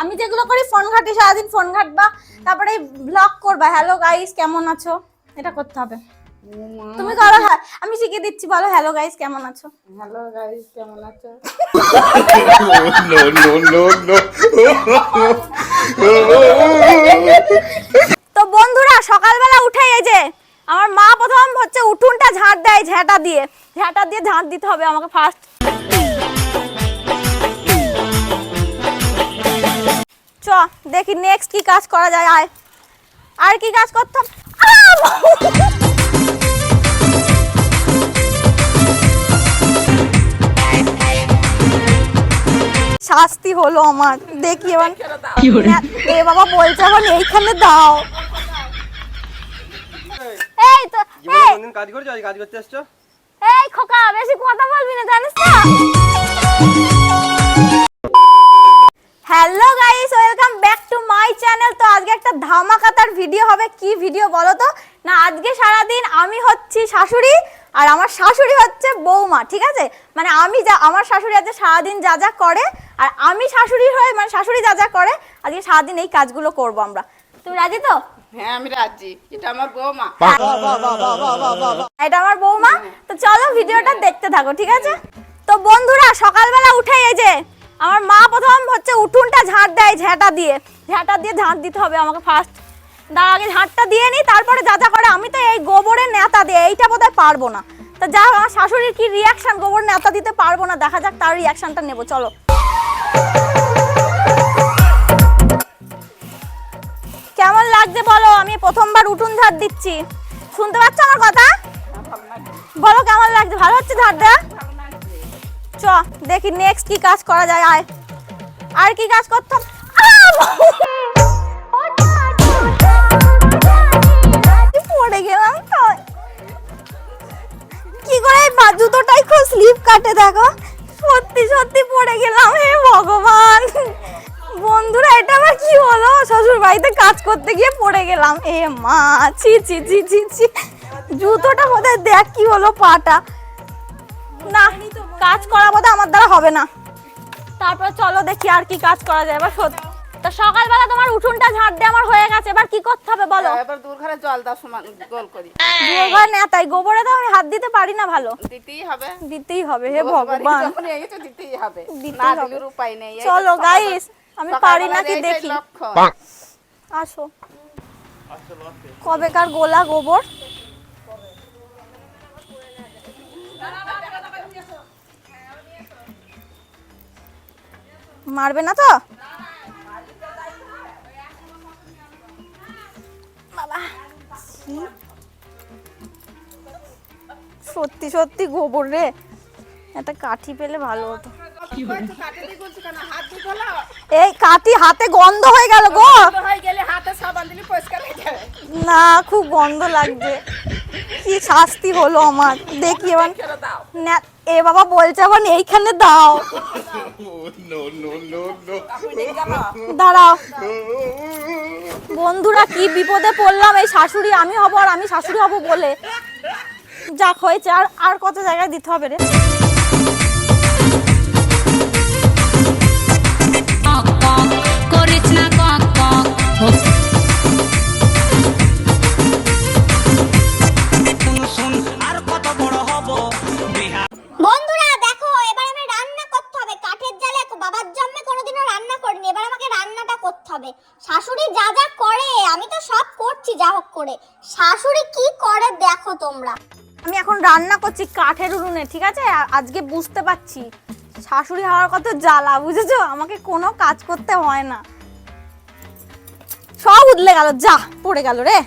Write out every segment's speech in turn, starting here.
আমি যেগুলো করি ফোন ঘাটি সারাদিন ফোন ঘাটবা তারপরে ব্লগ করবা। হ্যালো গাইস কেমন আছো? এটা করতে হবে। তুমি করো হ্যাঁ। আমি শিখিয়ে দিচ্ছি বলো হ্যালো গাইস কেমন আছো? হ্যালো গাইস কেমন আছো? No, no, no, no. তো বন্ধুরা সকালবেলা উঠে এই যে আমার মা প্রথম হচ্ছে উঠুনটা ঝাঁট দেয় ঝেঁটা দিয়ে। ঝেঁটা দিয়ে ঝাঁট দিতে হবে আমাকে ফার্স্ট চ দেখি নেক্সট কি কাজ করা যায় আয়। আর কি কাজ করতাম? শাস্তি হলো আমার। দেখি এবার। এ বাবা বলছে এখন এইখানে দাও। এই তো এই। কাজ করছ? আজ কাজ করতে আসছো এই খোকা বেশি কথা বলবি না জানিস তো? হ্যালো গাইস একটা ধামাকাতার ভিডিও হবে। কি ভিডিও বলো তো না আজকে সারাদিন আমি হচ্ছি শাশুড়ি আর আমার শাশুড়ি হচ্ছে বৌমা ঠিক আছে? মানে আমি যা আমার শাশুড়ি আজকে সারাদিন যা যা করে আর আমি শাশুড়ি হয়ে মানে শাশুড়ি যা যা করে আজকে সারাদিন এই কাজগুলো করব আমরা। তুমি রাজি তো? হ্যাঁ আমি রাজি। এটা আমার বৌমা। এটা আমার বৌমা। তো চলো ভিডিওটা দেখতে থাকো ঠিক আছে? তো বন্ধুরা সকালবেলা উঠে এই যে আমার মা প্রথম হচ্ছে উঠুনটা ঝাঁট দেয় ঝেঁটা দিয়ে। ঝেঁটা দিয়ে ঝাঁট দিতে হবে আমাকে ফার্স্ট তার আগে ঝাঁটটা দিয়ে নিই তারপরে যা যা করে, আমি তো এই গোবরের নেতা দিয়ে, এইটা বোধহয় পারব না। তো যা আমার শাশুড়ির কি রিয়াকশন গোবর নেতা দিতে পারব না, দেখা যাক তার রিয়াকশনটা নেব, চলো। কেমন লাগছে বলো? আমি প্রথমবার উঠুন ঝাড় দিচ্ছি। শুনতে পাচ্ছ আমার কথা? বলো কেমন লাগছে? ভালো হচ্ছে ঝাড়টা চ, দেখি নেক্সট কি কাজ করা যায়, আয়। আর কি কাজ করতাম পড়ে গেলাম তো। কি করে জুতোটাই খুব স্লিপ কাটে, দেখো? সত্যি সত্যি পড়ে গেলাম হে ভগবান। বন্ধুরা, এটা আবার কি হলো শ্বশুর কাজ করতে গিয়ে পড়ে গেলাম। এ মা, ছি ছি ছি ছি ছি। জুতোটা বোধহয় দেখ কি হলো পাটা। না কাজ করা বোধহয় আমার দ্বারা হবে না। তারপর চলো দেখি আর কি কাজ করা যায়। এবার সত্যি তো সকালবেলা তোমার উঠোনটা ঝাড় দিয়ে আমার হয়ে গেছে এবার কি করতে হবে বলো? এবার দূর জল দাও সমান গোল করি। গোবর নেতাই গোবরে তো আমি হাত দিতে পারি না ভালো। দিতেই হবে। দিতেই হবে হে ভগবান। এই তো দিতেই হবে। না হবে। উপায় নেই চলো গাইস আমি পারি নাকি এইটাই দেখি। আসো। কবেকার গোলা গোবর? মারবে না তো? সত্যি সত্যি গোবর রে। একটা কাঠি পেলে ভালো হতো? এই কাঠি হাতে গন্ধ হয়ে গেল গো। না, খুব গন্ধ লাগছে। কি শাস্তি হলো আমার। দেখি এবার। এ বাবা বলছে এখন এইখানে দাও। দাঁড়াও। বন্ধুরা কি বিপদে পড়লাম? এই শাশুড়ি আমি হব আর আমি শাশুড়ি হব বলে। যাক হয়েছে। আর আর কত জায়গায় দিতে হবে রে? করে, আমি তো সব করছি, যা হোক করে। শাশুড়ি কি করে দেখো তোমরা? আমি এখন রান্না করছি কাঠের উনুনে, ঠিক আছে? আজকে বুঝতে পারছি। শাশুড়ি হওয়ার কত জ্বালা, বুঝেছ? আমাকে কোনো কাজ করতে হয় না। সব উদলে গেল, যা, পড়ে গেল রে।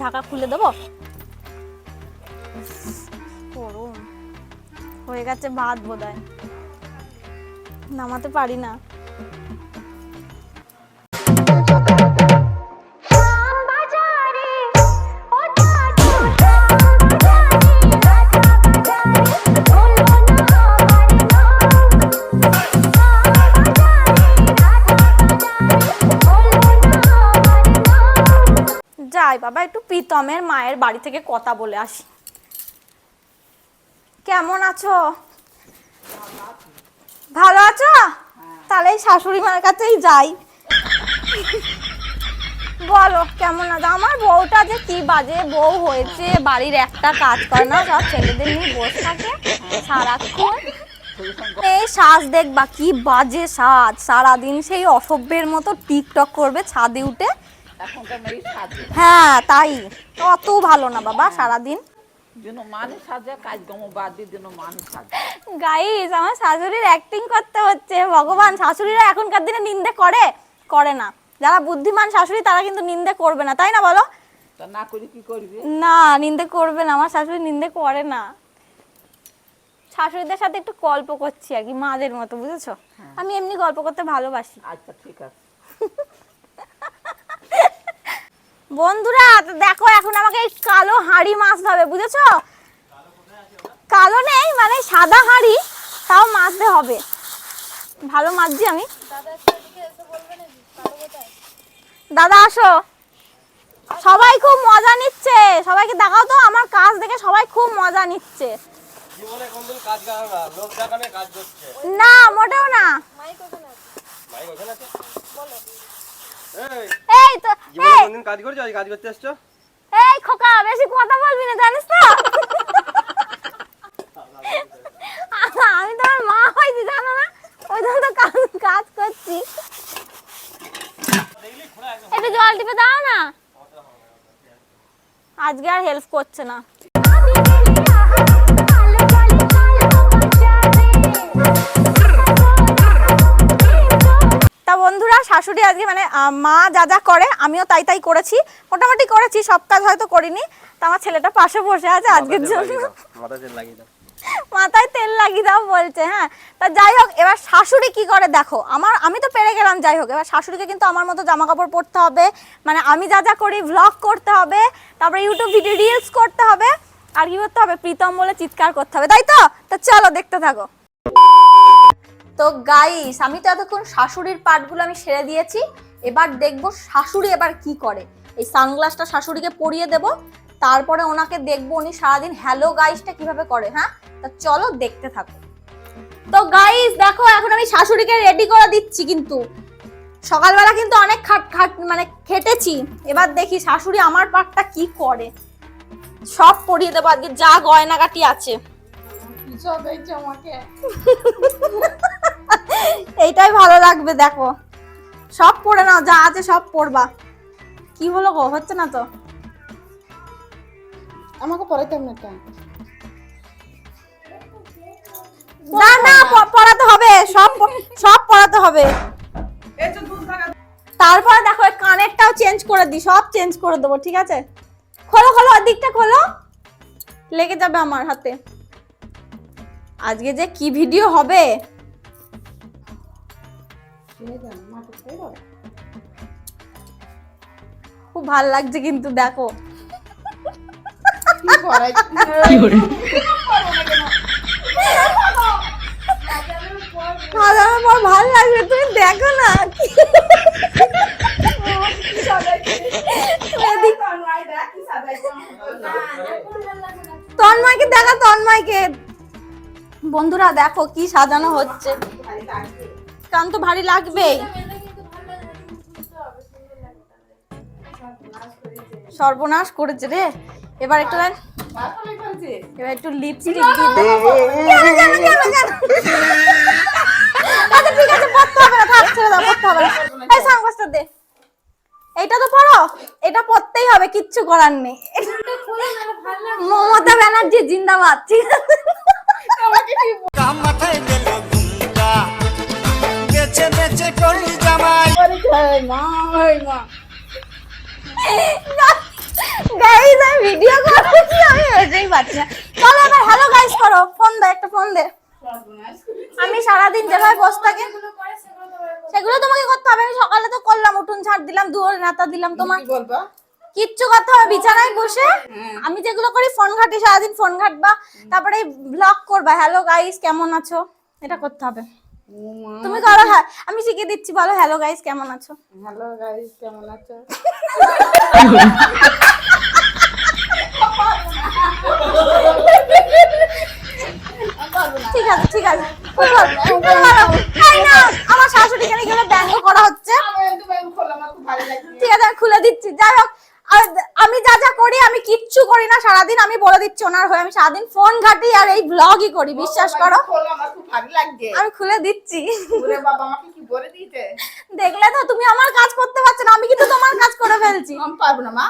ঢাকা খুলে দেবো? হয়ে গেছে ভাত বোধহয়। নামাতে পারি না। যাই বাবা, একটু প্রীতমের মায়ের বাড়ি থেকে কথা বলে আসি। কেমন আছো? ভালো আছো? এই শাশুড়ি মার কাছেই যাই। বলো, কেমন আছে? আমার বউটা যে কি বাজে বউ হয়েছে, বাড়ির একটা কাজ করে না সব ছেলেদের নিয়ে বসে থাকে সারাক্ষণ। এই সাজ দেখবা, কি বাজে সাজ। সারাদিন সেই অসভ্যের মতো টিকটক করবে ছাদে উঠে। হ্যাঁ তাই। অত ভালো না বাবা সারাদিন। যেন মানুষ সাজে কাজ গম বাদ দিয়ে যেন মানুষ সাজে। গাইস আমার শাশুড়ির অ্যাক্টিং করতে হচ্ছে। ভগবান শাশুড়িরা এখনকার দিনে নিন্দে করে? করে না। যারা বুদ্ধিমান শাশুড়ি তারা কিন্তু নিন্দে করবে না। তাই না বলো? না করি কি করবি? না নিন্দে করবে না। আমার শাশুড়ি নিন্দে করে না। শাশুড়িদের সাথে একটু গল্প করছি আর কি মাদের মতো বুঝেছ? আমি এমনি গল্প করতে ভালোবাসি। আচ্ছা ঠিক আছে। বন্ধুরা দেখো এখন আমাকে এই কালো হাঁড়ি মাছ হবে বুঝেছ? কালো নেই মানে সাদা হাঁড়ি, তাও মাছতে হবে। ভালো মাছছি আমি। দাদা, আসো। সবাই খুব মজা নিচ্ছে। সবাইকে দেখাও তো, আমার কাজ দেখে সবাই খুব মজা নিচ্ছে। না, মোটেও না। ভাই ওখানে আছে। এই এই। তো জীবনে কোনদিন কাজ করছ? আজ কাজ করতে এসছো? এই খোকা বেশি কথা বলবি না জানিস তো? আমি তোমার মা হয়েছি জানো না? ওই জন্য তো কাজ কাজ করছি। একটু জল টিপে দাও না। আজকে আর হেল্প করছে না। শাশুড়ি আজকে মানে মা যা যা করে আমিও তাই তাই করেছি। মোটামুটি করেছি সব কাজ হয়তো করিনি। তা আমার ছেলেটা পাশে বসে আছে আজকের জন্য। মাথায় তেল লাগিয়ে দাও। বলছে হ্যাঁ। তা যাই হোক এবার শাশুড়ি কি করে দেখো আমার আমি তো পেরে গেলাম যাই হোক। এবার শাশুড়িকে কিন্তু আমার মতো জামা কাপড় পরতে হবে। মানে আমি যা যা করি ভ্লগ করতে হবে। তারপরে ইউটিউব ভিডিও রিলস করতে হবে। আর কি করতে হবে? প্রীতম বলে চিৎকার করতে হবে। তাই তো? তা চলো দেখতে থাকো। তো গাইস আমি তো এতক্ষণ শাশুড়ির পার্টগুলো আমি সেরে দিয়েছি। এবার দেখব শাশুড়ি এবার কি করে। এই সানগ্লাসটা শাশুড়িকে পরিয়ে দেব, তারপরে ওনাকে দেখব উনি সারাদিন হ্যালো গাইসটা কীভাবে করে হ্যাঁ? তা চলো দেখতে থাকো। তো গাইস দেখো, এখন আমি শাশুড়িকে রেডি করে দিচ্ছি কিন্তু। সকালবেলা কিন্তু অনেক খাট খাট মানে খেটেছি। এবার দেখি শাশুড়ি আমার পাটটা কি করে। সব পরিয়ে দেবো, আজকে যা গয়নাগাটি আছে। আমাকে। এইটাই ভালো লাগবে দেখো। সব পড়ে নাও যা আছে সব পড়বা। কি হলো গো হচ্ছে না তো? আমাকে পড়াইতাম না কেন? না না পড়াতে হবে সব সব পড়াতে হবে। তারপরে দেখো কানেরটাও চেঞ্জ করে দিই সব চেঞ্জ করে দেবো ঠিক আছে? খোলো খোলো দিকটা খোলো। লেগে যাবে আমার হাতে। আজকে যে কি ভিডিও হবে? খুব ভালো লাগছে কিন্তু, দেখো। পর ভালো লাগবে, তুমি দেখো না। তন্ময়কে দেখা, তন্ময়কে। বন্ধুরা দেখো কি সাজানো হচ্ছে। কান তো ভারী লাগবেই সর্বনাশ করেছে রে। এবার একটু এবার একটু লিপস্টিক? আচ্ছা ঠিক আছে পড়তে হবে না। থাক ছেড়ে দাও পড়তে হবে না। এই সানগ্লাসটা দে। এইটা তো পড়ো। এটা পড়তেই হবে কিচ্ছু করার নেই। মমতা ব্যানার্জি জিন্দাবাদ। ঠিক আছে। আমি ভিডিও করছি আমি হয়েছেই পাচ্ছি না। চলো এবার হ্যালো গাইস করো ফোন দে একটা ফোন দে। আমি সারাদিন যেভাবে বসে থাকি সেগুলো তোমাকে করতে হবে। আমি সকালে তো করলাম উঠুন ছাড় দিলাম দুয়ারে নাতা দিলাম তোমার। বলবা? কিচ্ছু কথা বিছানায় বসে আমি যেগুলো করি ফোন ঘাটি সারাদিন ফোন ঘাটবা তারপরে ব্লগ করবা। হ্যালো গাইস কেমন আছো? এটা করতে হবে। তুমি করো হ্যাঁ, আমি শিখিয়ে দিচ্ছি বলো হ্যালো গাইস কেমন আছো? হ্যালো গাইস কেমন আছো? ঠিক আছে ঠিক আছে। আমার শাশুড়ি করা হচ্ছে। ঠিক আছে খুলে দিচ্ছি। যাই হোক আমি যা যা করি আমি কিচ্ছু করি না। সারাদিন আমি বলে দিচ্ছি ওনার হয়ে। আমি সারাদিন ফোন ঘাটি আর এই ব্লগই করি বিশ্বাস করো। আমি খুলে দিচ্ছি। দেখলে তো তুমি আমার কাজ করতে পারছ না আমি কিন্তু তোমার কাজ করে ফেলছি। পারব না মা।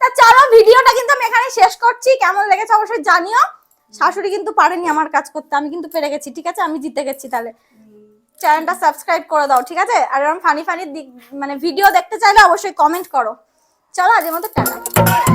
তা চলো ভিডিওটা কিন্তু আমি এখানে শেষ করছি। কেমন লেগেছে অবশ্যই জানিও। শাশুড়ি কিন্তু পারেনি আমার কাজ করতে। আমি কিন্তু পেরে গেছি ঠিক আছে? আমি জিতে গেছি তাহলে। চ্যানেলটা সাবস্ক্রাইব করে দাও, ঠিক আছে? আর এরকম ফানি ফানি মানে ভিডিও দেখতে চাইলে অবশ্যই কমেন্ট করো। চলো আজের মতো টাটা।